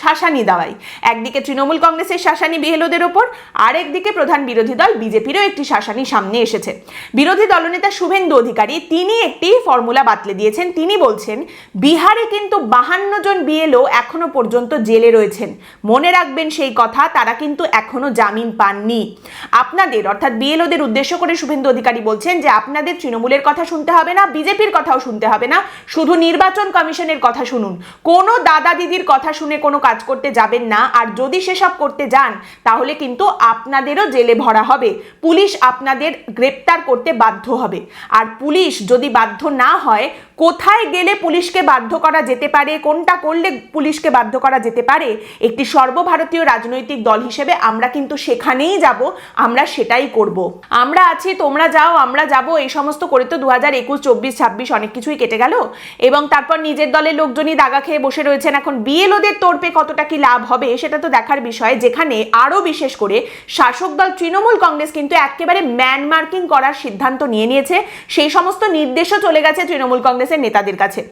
শাসানি দাওয়াই। একদিকে তৃণমূল কংগ্রেসের শাসানি বিহেলোদের ওপর, আরেকদিকে প্রধান বিরোধী দল বিজেপিরও একটি শাসানি সামনে এসেছে। বিরোধী দলনেতা শুভেন্দু অধিকারী, তিনি একটি ফর্মুলা বাতলে দিয়েছেন। তিনি বলছেন, বিহারে কিন্তু বাহান্ন জন বিএলও এখনও পর্যন্ত জেলে রয়েছেন। মনে রাখবেন সেই কথা, তারা কিন্তু এখনও জামিন পাননি। আপনাদের, অর্থাৎ বিএলওদের উদ্দেশ্য করে শুভেন্দু অধিকারী বলছেন যে, আপনাদের তৃণমূলের কথা শুনতে হবে না, বিজেপির কথাও শুনতে হবে না। শুধু নির্বাচন কমিশনের কথা শুনুন। কোনো দাদা দিদির কথা শুনে কোনো কাজ করতে যাবেন না। আর যদি সেসব করতে যান, তাহলে কিন্তু আপনাদেরও জেলে ভরা হবে। পুলিশ আপনাদের গ্রেপ্তার করতে বাধ্য হবে। আর পুলিশ যদি বাধ্য না হয়, কোথায় গেলে পুলিশকে বাধ্য করা যেতে পারে, কোনটা করলে পুলিশকে বাধ্য করা যেতে পারে, একটি সর্বভারতীয় রাজনৈতিক দল হিসেবে আমরা কিন্তু সেখানেই যাব, আমরা সেটাই করব। আমরা আছি, তোমরা যাও, আমরা যাব, এই সমস্ত করে তো দু হাজার একুশ, চব্বিশ, ছাব্বিশ অনেক কিছুই কেটে গেল। এবং তারপর নিজের দলের লোকজনই দাগা খেয়ে বসে রয়েছেন এখন। বিএলওদের তোরপে কতটা কি লাভ হবে সেটা তো দেখার বিষয়, যেখানে আরও বিশেষ করে শাসক দল তৃণমূল কংগ্রেস কিন্তু একেবারে ম্যানমার্কিং করার সিদ্ধান্ত নিয়ে নিয়েছে। সেই সমস্ত নির্দেশও চলে গেছে তৃণমূল কংগ্রেসের নেতাদের কাছে।